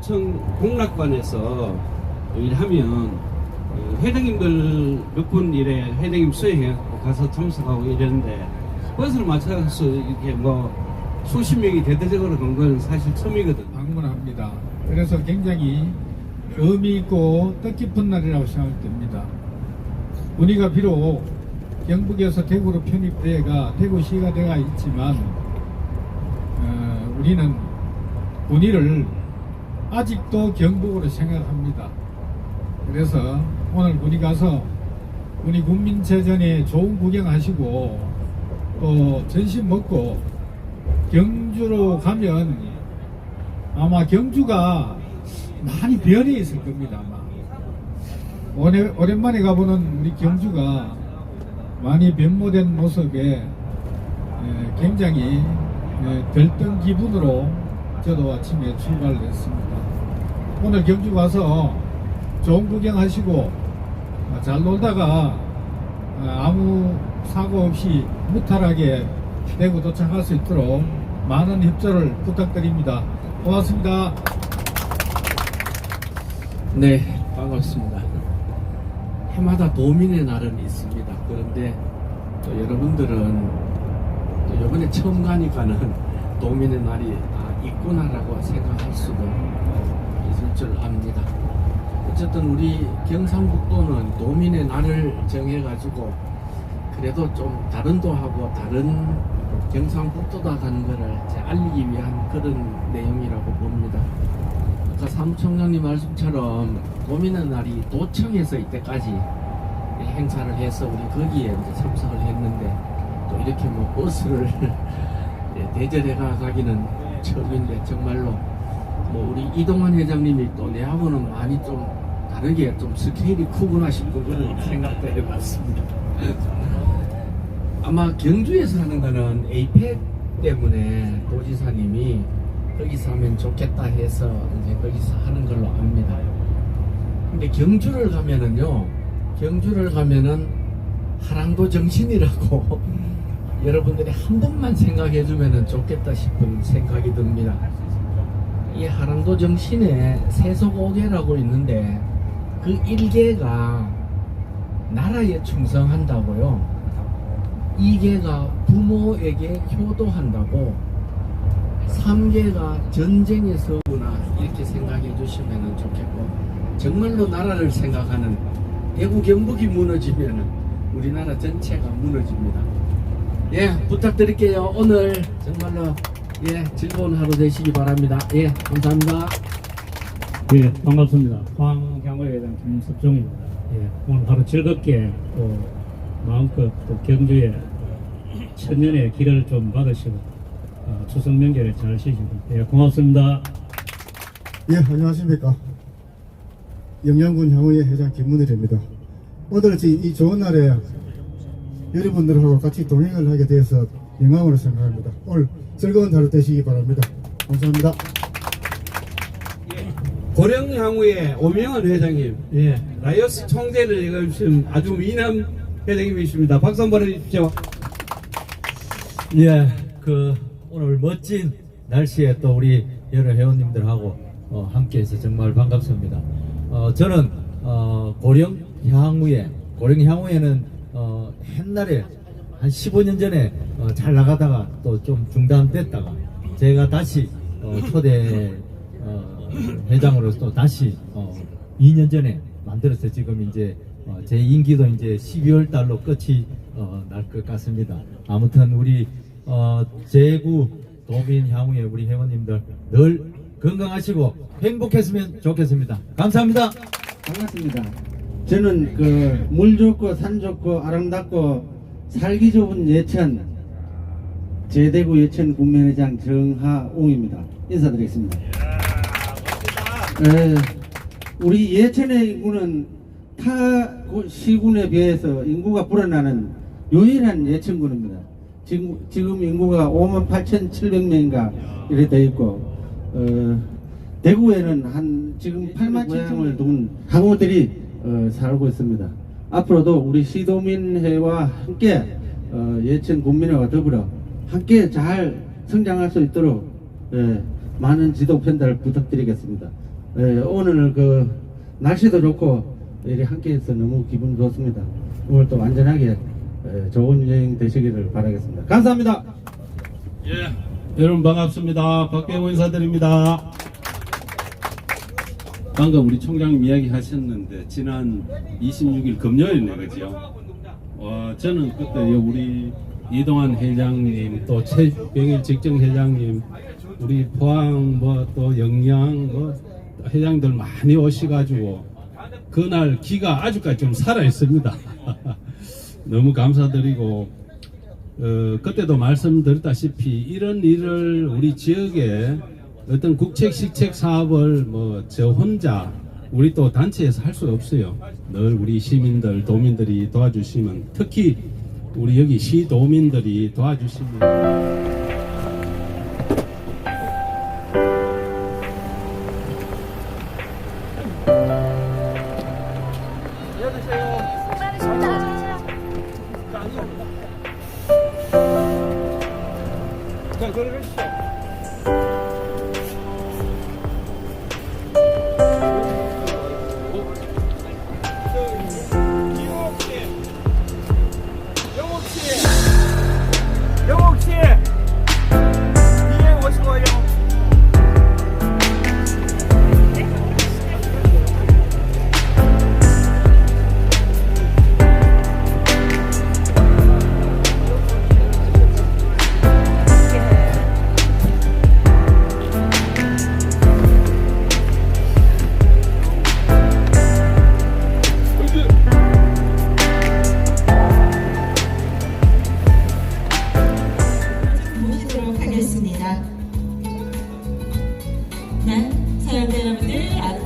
도청 공락관에서 일하면 어, 회장님들 몇분 이래 회장님 수행해 가서 참석하고 이랬는데 버스를 맞춰서 이렇게 뭐 수십 명이 대대적으로 간 건 사실 처음이거든. 방문합니다. 그래서 굉장히 의미 있고 뜻깊은 날이라고 생각됩니다. 우리가 비록 경북에서 대구로 편입돼가 대구시가 돼가 있지만 어, 우리는 군위를 아직도 경북으로 생각합니다. 그래서 오늘 군위 가서 군위 국민체전에 좋은 구경하시고 또 전심 먹고 경주로 가면 아마 경주가 많이 변해 있을 겁니다. 아마 오랜만에 가보는 우리 경주가 많이 변모된 모습에 에, 굉장히 에, 들뜬 기분으로 저도 아침에 출발을 했습니다. 오늘 경주 가서 좋은 구경하시고 어, 잘 놀다가 어, 아무 사고 없이 무탈하게 대구 도착할 수 있도록 많은 협조를 부탁드립니다. 고맙습니다. 네, 반갑습니다. 해마다 도민의 날은 있습니다. 그런데 또 여러분들은 또 이번에 처음 가니까는 도민의 날이 아, 있구나라고 생각할 수도 줄 압니다. 어쨌든 우리 경상북도는 도민의 날을 정해가지고 그래도 좀 다른 도 하고 다른 경상북도다 가는 거를 이제 알리기 위한 그런 내용이라고 봅니다. 아까 사무총장님 말씀처럼 도민의 날이 도청에서 이때까지 행사를 해서 우리 거기에 이제 참석을 했는데 또 이렇게 뭐 버스를 예, 대절해 가기는 처음인데 정말로 뭐 우리 이동환 회장님이 또 내하고는 많이 좀 다르게 좀 스케일이 크구나 싶은 그런 생각도 해봤습니다. 아마 경주에서 하는 거는 에이펙 때문에 도지사님이 거기서 하면 좋겠다 해서 이제 거기서 하는 걸로 압니다. 근데 경주를 가면은요, 경주를 가면은 하랑도 정신이라고 여러분들이 한 번만 생각해 주면은 좋겠다 싶은 생각이 듭니다. 이 하랑도 정신에 세속오개라고 있는데 그 일개가 나라에 충성한다고요. 이개가 부모에게 효도한다고 삼개가 전쟁의 서구나 이렇게 생각해 주시면 좋겠고 정말로 나라를 생각하는 대구 경북이 무너지면 우리나라 전체가 무너집니다. 예 부탁드릴게요. 오늘 정말로 예 즐거운 하루 되시기 바랍니다. 예 감사합니다. 예, 반갑습니다. 황향호에 대한 김석종입니다. 예, 오늘 하루 즐겁게 또 마음껏 또 경주에 천년의 길을 좀 받으시고 어, 추석 명절에 잘 쉬시고 예, 고맙습니다. 예, 안녕하십니까. 영양군 향후의 회장 김문일입니다. 오늘 이- 이 좋은 날에 여러분들하고 같이 동행을 하게 되어서 영광으로 생각합니다. 오늘 즐거운 하루 되시기 바랍니다. 감사합니다. 고령 향후의 오명환 회장님, 예, 라이어스 총재를 이끌으신 아주 미남 회장님이십니다. 박수 한번 해주십시오. 예, 그 오늘 멋진 날씨에 또 우리 여러 회원님들하고 어, 함께해서 정말 반갑습니다. 어, 저는 어, 고령 향후에 고령 향후에는 어, 옛날에 한 15년 전에 어, 잘 나가다가 또 좀 중단됐다가 제가 다시 어, 초대 어, 회장으로서 또 다시 어, 2년 전에 만들어서 지금 이제 어, 제 임기도 이제 12월 달로 끝이 어, 날 것 같습니다. 아무튼 우리 어, 제구 도민 향후에 우리 회원님들 늘 건강하시고 행복했으면 좋겠습니다. 감사합니다. 반갑습니다. 저는 그 물 좋고 산 좋고 아름답고 살기 좋은 예천 제대구 예천 군민회장 정하웅입니다. 인사드리겠습니다. 에, 우리 예천의 인구는 타 구- 시군에 비해서 인구가 불어나는 유일한 예천군입니다. 지금, 지금 인구가 5만 8,700명인가 이렇게 되어 있고 어, 대구에는 한 지금 8만 7천을 둔 항우들이 어, 살고 있습니다. 앞으로도 우리 시도민회와 함께 어, 예천 군민회와 더불어 함께 잘 성장할 수 있도록 예, 많은 지도 편달을 부탁드리겠습니다. 예, 오늘 그 날씨도 좋고 이렇게 함께해서 너무 기분 좋습니다. 오늘 또 안전하게 예, 좋은 여행 되시기를 바라겠습니다. 감사합니다. 예, 여러분 반갑습니다. 박병호 인사드립니다. 방금 우리 총장님 이야기 하셨는데 지난 26일 금요일네 그죠? 와 저는 그때 우리 이동환 회장님 또 최병일 직정 회장님 우리 포항 뭐 또 영양 뭐 회장들 많이 오셔가지고 그날 기가 아주까지 좀 살아 있습니다. 너무 감사드리고 어, 그때도 말씀드렸다시피 이런 일을 우리 지역에 어떤 국책 시책 사업을 뭐 저 혼자 우리 또 단체에서 할 수 없어요. 늘 우리 시민들 도민들이 도와주시면 특히 우리 여기 시 도민들이 도와주시면. 모시도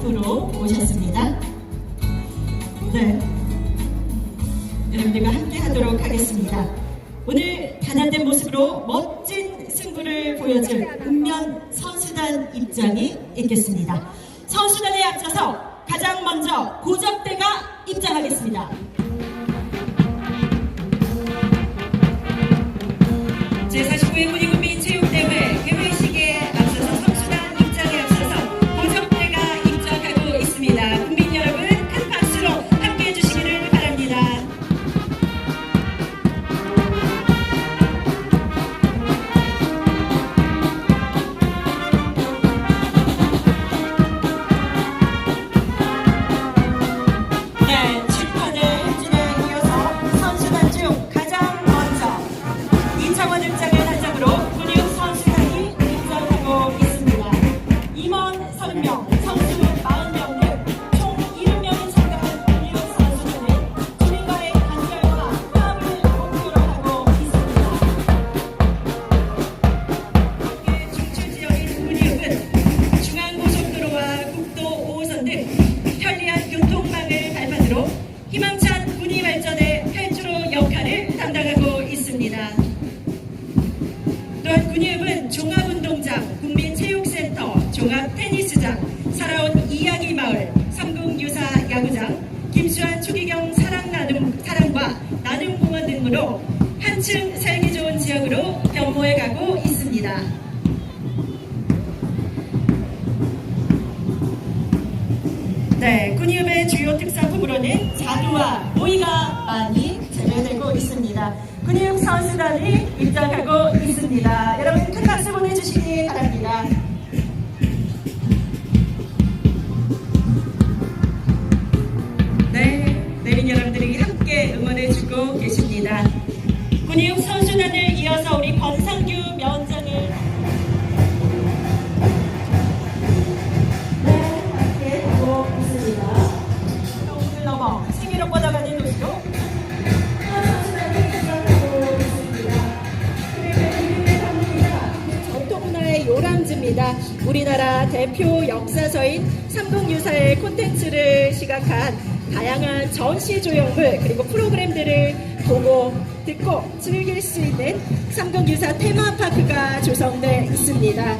여러분들 앞으로 모셨습니다. 네, 여러분들과 함께 하도록 하겠습니다. 오늘 단합된 모습으로 멋진 승부를 보여줄 국면 선수단 입장이 있겠습니다. 선수단에 앞서서 가장 먼저 고적대가 입장하겠습니다. 하고 있습니다. 또한 군의읍은 종합운동장, 국민체육센터, 종합테니스장, 살아온 이야기마을, 삼국유사 야구장, 김수환 추기경 사랑나눔, 사랑과 나눔공원 등으로 한층 살기 좋은 지역으로 변모해 가고 있습니다. 네, 군의읍의 주요 특산품으로는 자두와 오이가 많이 재배되고 있습니다. 군의읍 선수단이 입장하고 있습니다. 여러분 큰 박수 보내주시기 바랍니다. 네, 내린 여러분들이 함께 응원해주고 계십니다. 군의읍 선수단을 이어서 우리 역사서인 삼국유사의 콘텐츠를 시각한 다양한 전시 조형물 그리고 프로그램들을 보고 듣고 즐길 수 있는 삼국유사 테마파크가 조성돼 있습니다.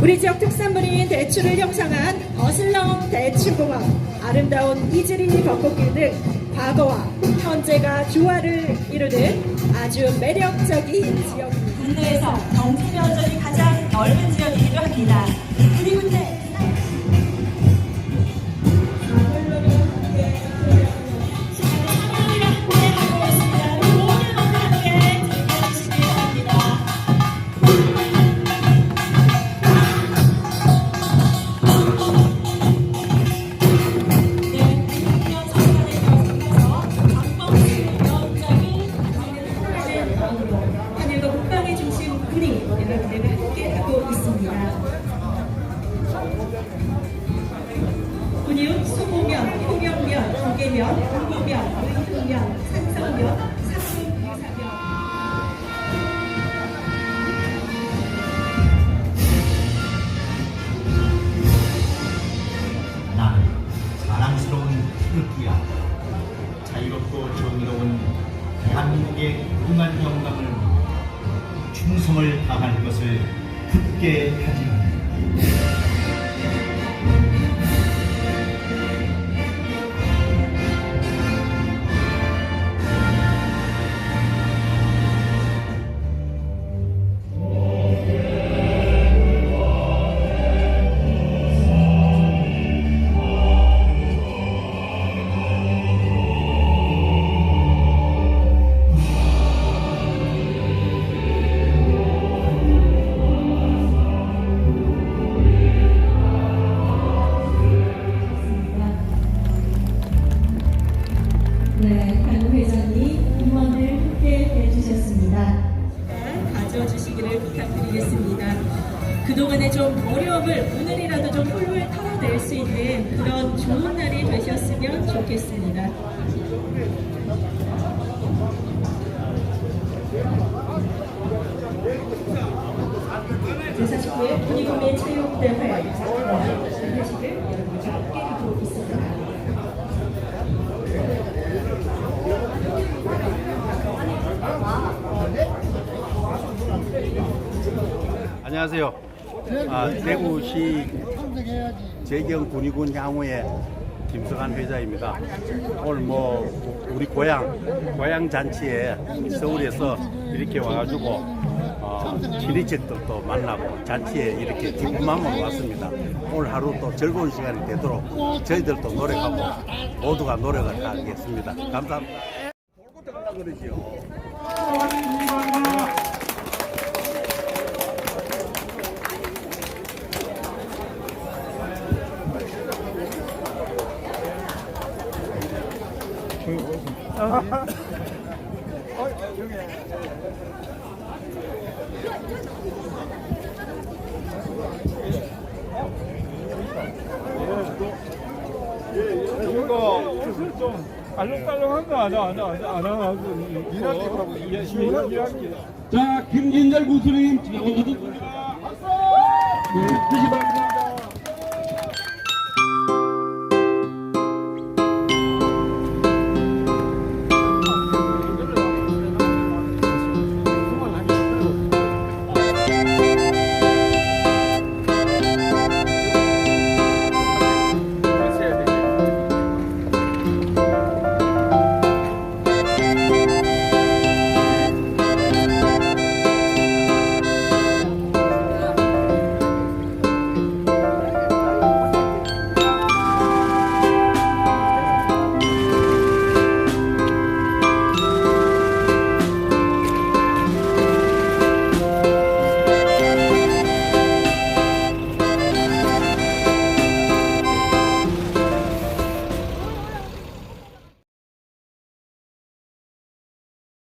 우리 지역 특산물인 대추를 형상한 어슬렁 대추공원, 아름다운 이즈리 벚꽃길 등 과거와 현재가 조화를 이루는 아주 매력적인 지역입니다. 군내에서 경제 면적이 가장 넓은 지역이기도 합니다. 우리 군내 2명, 상성명 304명. 나는 자랑스러운 태극기야 자유롭고 정의로운 대한민국의 무궁한 영광을 충성을 다할 것을 굳게 다짐 제49회 군의군민 체육대회 개회식을 여러분과 함께 하고 있습니다. 안녕하세요. 아, 대구시 재경 군의군 향후의 김성한 회장입니다. 오늘 뭐 우리 고향 고향 잔치에 서울에서 이렇게 와가지고 어, 친인척들도 만나고 잔치에 이렇게 기쁜 마음으로 왔습니다. 오늘 하루 또 즐거운 시간이 되도록 저희들도 노력하고 모두가 노력을 하겠습니다. 감사합니다. 이거 좀 알록달록한 거 안, 안, 안, 안 하고 일할게하고 일할게 자, 김진절 구수님, 박수! 네, 드시